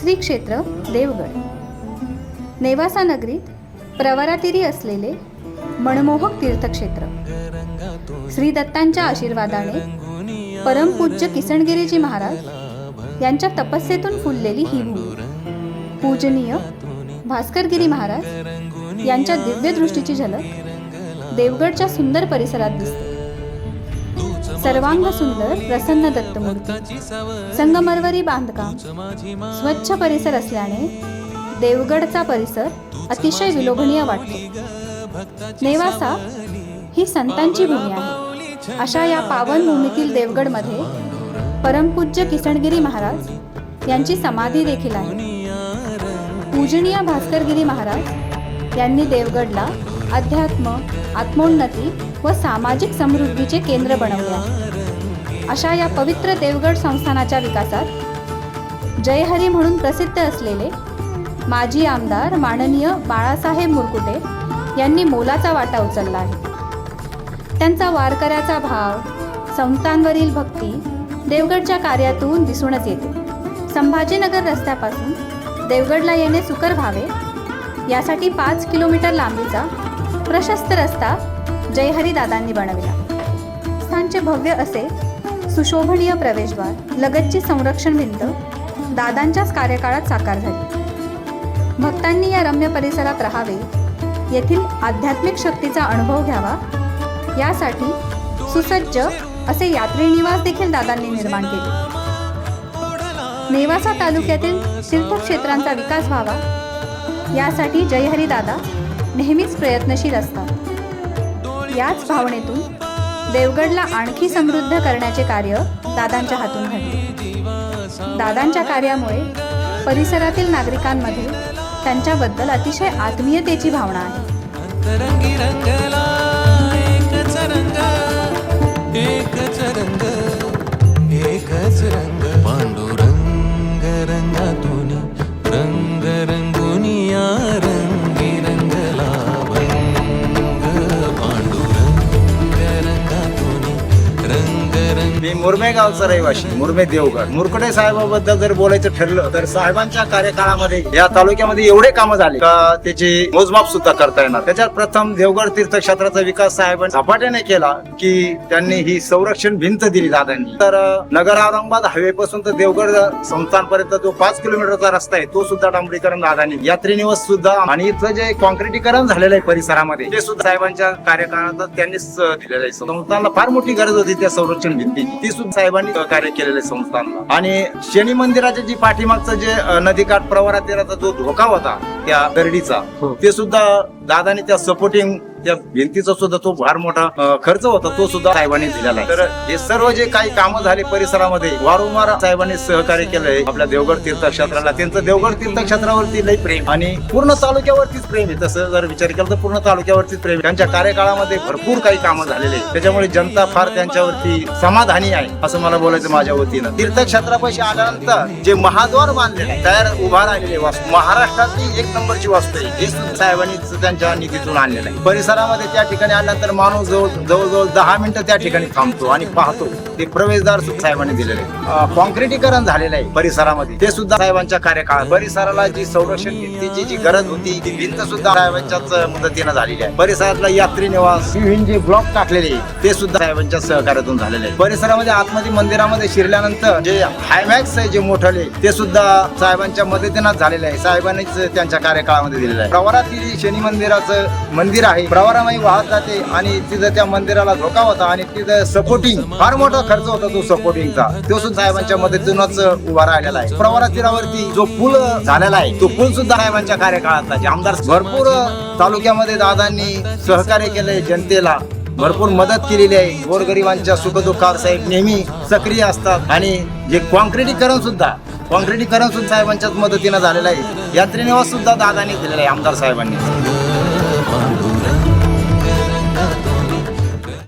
श्री क्षेत्र देवगड. नेवासा नगरीत प्रवरातीरी असलेले मनमोहक तीर्थक्षेत्र. श्री दत्तांच्या आशीर्वादाने परमपूज्य किसणगिरीजी महाराज यांच्या तपस्येतून फुललेली ही भूमी. पूजनीय भास्करगिरी महाराज यांच्या दिव्यदृष्टीची झलक देवगडच्या सुंदर परिसरात दिसते. सर्वांग सुंदर प्रसन्न दत्तमूर्ती. संगमरवरी बांधकाम. स्वच्छ परिसर असल्याने देवगडचा परिसर अतिशय विलोभनीय वाटतो. नेवासा ही संतांची भूमी आहे. अशा या पावन भूमीतील देवगडमध्ये परमपूज्य किसणगिरी महाराज यांची समाधी देखील आहे. पूजनीय भास्करगिरी महाराज यांनी देवगडला अध्यात्म आत्मोन्नती व सामाजिक समृद्धीचे केंद्र बनवले आहे. अशा या पवित्र देवगड संस्थानाच्या विकासात जयहरी म्हणून प्रसिद्ध असलेले माजी आमदार माननीय बाळासाहेब मुरकुटे यांनी मोलाचा वाटा उचलला आहे. त्यांचा वारकऱ्याचा भाव संस्थांवरील भक्ती देवगडच्या कार्यातून दिसूनच येते. संभाजीनगर रस्त्यापासून देवगडला येणे सुकर व्हावे यासाठी पाच किलोमीटर लांबीचा प्रशस्त रस्ता जयहरी दादांनी बनविला. स्थानचे भव्य असे सुशोभनीय प्रवेशद्वार लगतची संरक्षण भिंत दादांच्याच कार्यकाळात साकार झाली. भक्तांनी या रम्य परिसरात राहावे येथील आध्यात्मिक शक्तीचा अनुभव घ्यावा यासाठी सुसज्ज असे यात्री निवास देखील दादांनी निर्माण केले. नेवासा तालुक्यातील तीर्थक्षेत्रांचा विकास व्हावा यासाठी जयहरी दादा नेहमीच प्रयत्नशील असतात. याच भावनेतून देवगडला आणखी समृद्ध करण्याचे कार्य दादांच्या हातून घडले. दादांच्या कार्यामुळे परिसरातील नागरिकांमध्ये त्यांच्याबद्दल अतिशय आत्मीयतेची भावना आहे. मी मुरमे गावचा रहिवाशी मुरमे देवगड. मुरकडे साहेबाबद्दल जर बोलायचं ठरलं तर साहेबांच्या कार्यकाळामध्ये या तालुक्यामध्ये एवढे कामं झाले का त्याचे मोजमाप सुद्धा करता येणार. त्याच्यात प्रथम देवगड तीर्थक्षेत्राचा विकास साहेबांनी झपाट्याने केला की त्यांनी ही संरक्षण भिंत दिली दादांनी. तर नगर औरंगाबाद हायवे पासून तर देवगड संस्थानपर्यंत जो पाच किलोमीटरचा रस्ता आहे तो सुद्धा डांबरीकरण दादांनी. यात्रीनिवास सुद्धा आणि इथलं जे कॉन्क्रिटीकरण झालेलं आहे परिसरामध्ये ते सुद्धा साहेबांच्या कार्यकाळात त्यांनीच दिलेलं आहे. संस्थानला फार मोठी गरज होती त्या संरक्षण भिंतीची. ती सुद्धा साहेबांनी कार्य केलेलं आहे संस्थानला. आणि शनी मंदिराच्या जी पाठीमागचं जे नदीकाठ प्रवारातीराचा जो धोका होता त्या दरडीचा ते सुद्धा दादानी त्या सपोर्टिंग त्या भिंतीचा सुद्धा तो फार मोठा खर्च होता तो सुद्धा साहेबांनी दिलेला आहे. तर हे सर्व जे काही कामं झाले परिसरामध्ये वारंवार साहेबांनी सहकार्य केलंय. आपल्या देवगड तीर्थक्षेत्राला त्यांचं देवगड तीर्थक्षेत्रावरती लई प्रेम. आणि पूर्ण तालुक्यावरतीच प्रेम आहे. तसं जर विचार केला तर पूर्ण तालुक्यावरतीच प्रेम त्यांच्या कार्यकाळामध्ये भरपूर काही कामं झालेले त्याच्यामुळे जनता फार त्यांच्यावरती समाधानी आहे असं मला बोलायचं माझ्या वतीनं. तीर्थक्षेत्रापाशी आल्यानंतर जे महाद्वार बांधले तयार उभा राहिलेले वास्तू महाराष्ट्रातली एक नंबरची वास्तू आहे. हे साहेबांनी त्यांच्या निधीतून आणलेलं आहे. परिसरामध्ये त्या ठिकाणी आल्यानंतर माणूस जवळ जवळजवळ दहा मिनिटं त्या ठिकाणी थांबतो आणि पाहतो. ते प्रवेशद्वार साहेबांनी दिलेले आहे. कॉन्क्रिटीकरण झालेलं आहे परिसरामध्ये. ते सुद्धा साहेबांच्या कार्यकाळात. परिसराला जी संरक्षण भिंतीची जी गरज होती ती भिंत सुद्धा साहेबांच्याच मदतीनं झालेली आहे. परिसरातला यात्री निवास जे ब्लॉक टाकलेले आहे, ते सुद्धा साहेबांच्या सहकार्यातून झालेले आहे परिसरामध्ये आतमध्ये मंदिरामध्ये शिरल्यानंतर जे हायमॅक्स आहे जे मोठले ते सुद्धा साहेबांच्या मदतीनं झालेले आहे. साहेबांनीच त्यांच्या कार्यकाळामध्ये दिलेलं आहे. प्रवारातील शनी मंदिराचं मंदिर आहे. प्रवरामाई वाहत जाते आणि तिथं त्या मंदिराला धोका होता आणि तिथं सपोर्टिंग फार मोठा खर्च होता तो सपोर्टिंगचा तो सुद्धा साहेबांच्या मदतीनंच उभा राहिलेला आहे. प्रवारा तीरावरती जो पूल झालेला आहे तो पूल सुद्धा साहेबांच्या कार्यकाळातला जे आमदार भरपूर तालुक्यामध्ये दादांनी सहकार्य केलंय जनतेला. भरपूर मदत केलेली आहे. गोरगरिबांच्या सुखदुःखात साहेब नेहमी सक्रिय असतात. आणि जे कॉन्क्रिटीकरण सुद्धा कॉन्क्रिटीकरण सुद्धा साहेबांच्याच मदतीनं झालेलं आहे. यात्रेनिवास सुद्धा दादांनी दिलेला आहे आमदार साहेबांनी.